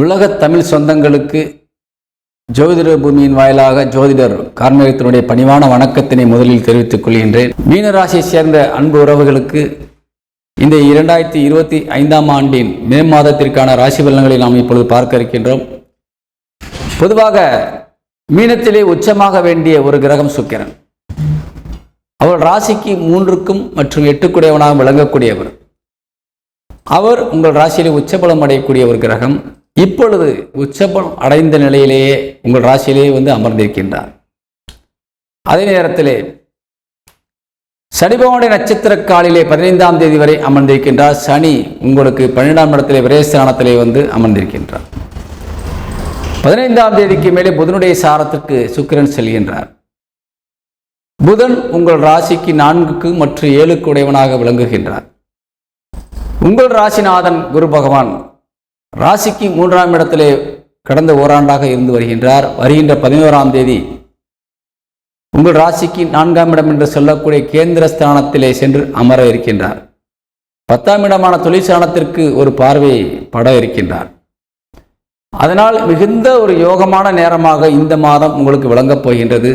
உலக தமிழ் சொந்தங்களுக்கு ஜோதிட பூமியின் வாயிலாக ஜோதிடர் கார்மேகத்தினுடைய பணிவான வணக்கத்தினை முதலில் தெரிவித்துக் கொள்கின்றேன். மீனராசியை சேர்ந்த அன்பு உறவுகளுக்கு இந்த இரண்டாயிரத்தி இருபத்தி ஐந்தாம் ஆண்டின் மே மாதத்திற்கான ராசி பலன்களை நாம் இப்பொழுது பார்க்க இருக்கின்றோம். பொதுவாக மீனத்திலே உச்சமாக வேண்டிய ஒரு கிரகம் சுக்கிரன். அவர் ராசிக்கு மூன்றுக்கும் மற்றும் எட்டுக்குடையவனாக விளங்கக்கூடியவர். அவர் உங்கள் ராசியிலே உச்சபலம் அடையக்கூடிய ஒரு கிரகம். இப்பொழுது உச்சபலம் அடைந்த நிலையிலேயே உங்கள் ராசியிலேயே வந்து அமர்ந்திருக்கின்றார். அதே நேரத்திலே சனிபவனுடைய நட்சத்திர காலிலே பதினைந்தாம் தேதி வரை அமர்ந்திருக்கின்றார். சனி உங்களுக்கு பன்னிரெண்டாம் இடத்திலே விரேஸ்தானத்திலே வந்து அமர்ந்திருக்கின்றார். பதினைந்தாம் தேதிக்கு மேலே புதனுடைய சாரத்திற்கு சுக்கிரன் செல்கின்றார். புதன் உங்கள் ராசிக்கு நான்குக்கு மற்றும் ஏழுக்கு உடையவனாக விளங்குகின்றார். உங்கள் ராசிநாதன் குரு பகவான் ராசிக்கு மூன்றாம் இடத்திலே கடந்த ஓராண்டாக இருந்து வருகின்றார். வருகின்ற பதினோராம் தேதி உங்கள் ராசிக்கு நான்காம் இடம் என்று சொல்லக்கூடிய கேந்திர ஸ்தானத்திலே சென்று அமர இருக்கின்றார். பத்தாம் இடமான தொழிற்சானத்திற்கு ஒரு பார்வை பட இருக்கின்றார். அதனால் மிகுந்த ஒரு யோகமான நேரமாக இந்த மாதம் உங்களுக்கு விளங்கப் போகின்றது.